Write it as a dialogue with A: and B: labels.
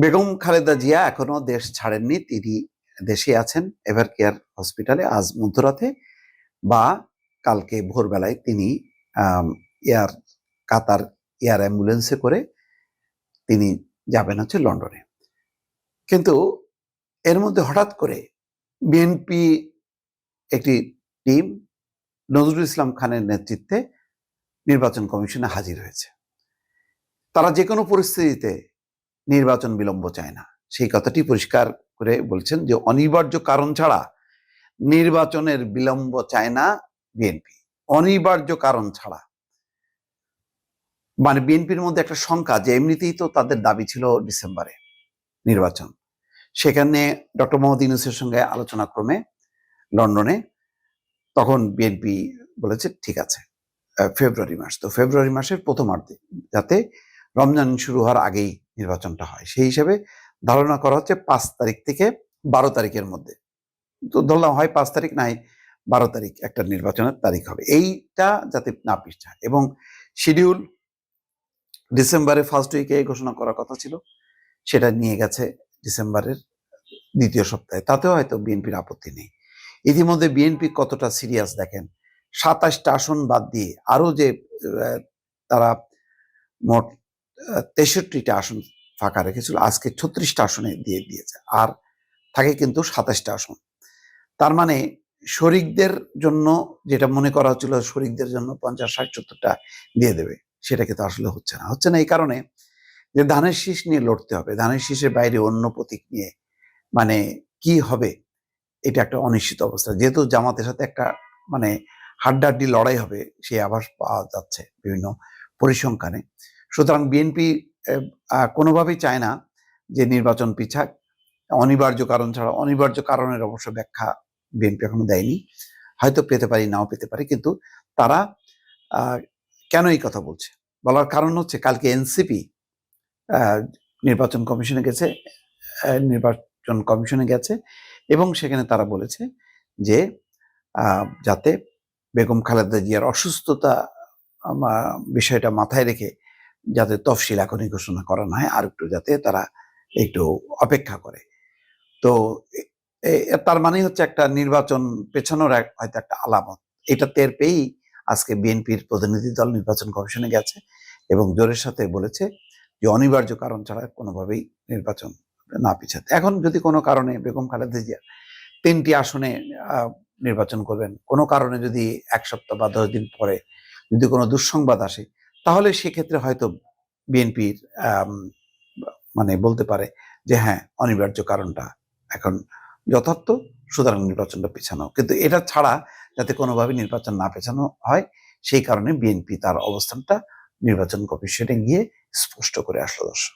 A: বেগম খালেদা জিয়া এখনও দেশ ছাড়েননি, তিনি দেশে আছেন এভার কেয়ার হসপিটালে আজ মধ্যরাতে বা কালকে ভোরবেলায় তিনি এয়ার, কাতার এয়ার অ্যাম্বুলেন্সে করে তিনি যাবেন হচ্ছে লন্ডনে। কিন্তু এর মধ্যে হঠাৎ করে বিএনপি একটি টিম নজরুল ইসলাম খানের নেতৃত্বে নির্বাচন কমিশনে হাজির হয়েছে। তারা যে কোনো পরিস্থিতিতে নির্বাচন বিলম্ব চায় না। সেই কথাটি পরিষ্কার করে বলছেন যে, অনিবার্য কারণ ছাড়া নির্বাচনের বিলম্ব চায় না বিএনপি। অনিবার্য কারণ ছাড়া। মানে বিএনপির মধ্যে একটা শঙ্কা যে, এমনিতেই তো তাদের দাবি ছিল ডিসেম্বরে নির্বাচন। সেখানে ডক্টর মোহাম্মদ ইউনুসের সঙ্গে আলোচনা ক্রমে লন্ডনে তখন বিএনপি বলেছে, ঠিক আছে ফেব্রুয়ারি মাস। তো ফেব্রুয়ারি মাসের প্রথমার্ধে যাতে রমজান শুরু হওয়ার আগেই নির্বাচনটা হয়। সেই হিসেবে ধারণা করা হচ্ছে পাঁচ তারিখ থেকে বারো তারিখের মধ্যে। তো ধরলাম হয় পাঁচ তারিখ নাই, বারো তারিখ একটা নির্বাচনের তারিখ হবে। এইটা যাতে না পিছায় এবং শিডিউল ডিসেম্বরের ফার্স্ট উইকে ঘোষণা করার কথা ছিল, সেটা নিয়ে গেছে ডিসেম্বরের দ্বিতীয় সপ্তাহে। তাতেও হয়তো বিএনপির আপত্তি নেই। ইতিমধ্যে বিএনপি কতটা সিরিয়াস দেখেন, সাতাশটা আসন বাদ দিয়ে আরও যে তারা মোট তেষট্টিটা আসন ফাঁকা রেখেছিল। আজকে ছত্রিশটা আসনে দিয়ে দিয়েছে। আর থাকে কিন্তু সাতাশটা আসন। তার মানে শরিকদের জন্য যেটা মনে করা হচ্ছিল শরিকদের জন্য পঞ্চাশ, ষাট, সত্তরটা দিয়ে দেবে, সেটা কিন্তু আসলে হচ্ছে না। হচ্ছে না এই কারণে যে ধানের শীষ নিয়ে লড়তে হবে, ধানের শীষের বাইরে অন্য প্রতীক নিয়ে মানে কি হবে এটা একটা অনিশ্চিত অবস্থা। যেহেতু জামাতের সাথে একটা মানে হাড্ডাহাড্ডি লড়াই হবে, সেই আভাস পাওয়া যাচ্ছে বিভিন্ন পরিসংখ্যানে। সুতরাং বিএনপি কোনোভাবেই চায় না যে নির্বাচন পিছাক। অনিবার্য কারণ ছাড়া, অনিবার্য কারণের অবশ্য ব্যাখ্যা বিএনপি এখনও দেয়নি। হয়তো পেতে পারি, নাও পেতে পারি, কিন্তু তারা কেন এই কথা বলছে? বলার কারণ হচ্ছে কালকে এনসিপি নির্বাচন কমিশনে গেছে নির্বাচন কমিশনে গেছে, এবং সেখানে তারা বলেছে যে যাতে বেগম খালেদা জিয়ার অসুস্থতা বিষয়টা মাথায় রেখে যাতে তফসিল এখনই ঘোষণা করা না হয় আর একটু যাতে তারা একটু অপেক্ষা করে। তো তার মানে হচ্ছে একটা নির্বাচন পেছানোর হয়তো একটা আলামত। এটা টের পেয়েই আজকে বিএনপির প্রতিনিধি দল নির্বাচন কমিশনে গেছে এবং জোরের সাথে বলেছে যে অনিবার্য কারণ ছাড়া কোনোভাবেই নির্বাচন না পিছাতে। এখন যদি কোনো কারণে বেগম খালেদা জিয়া তিনটি আসনে নির্বাচন করবেন, কোনো কারণে যদি এক সপ্তাহ বা দশ দিন পরে যদি কোনো দুঃসংবাদ আসে তাহলে সেক্ষেত্রে হয়তো বিএনপির মানে বলতে পারে যে হ্যাঁ অনিবার্য কারণটা এখন যথার্থ সুতরাং নির্বাচনটা পেছানো। কিন্তু এটা ছাড়া যাতে কোনোভাবে নির্বাচন না পেছানো হয়, সেই কারণে বিএনপি তার অবস্থানটা নির্বাচন কমিশনে গিয়ে স্পষ্ট করে আসলো দর্শক।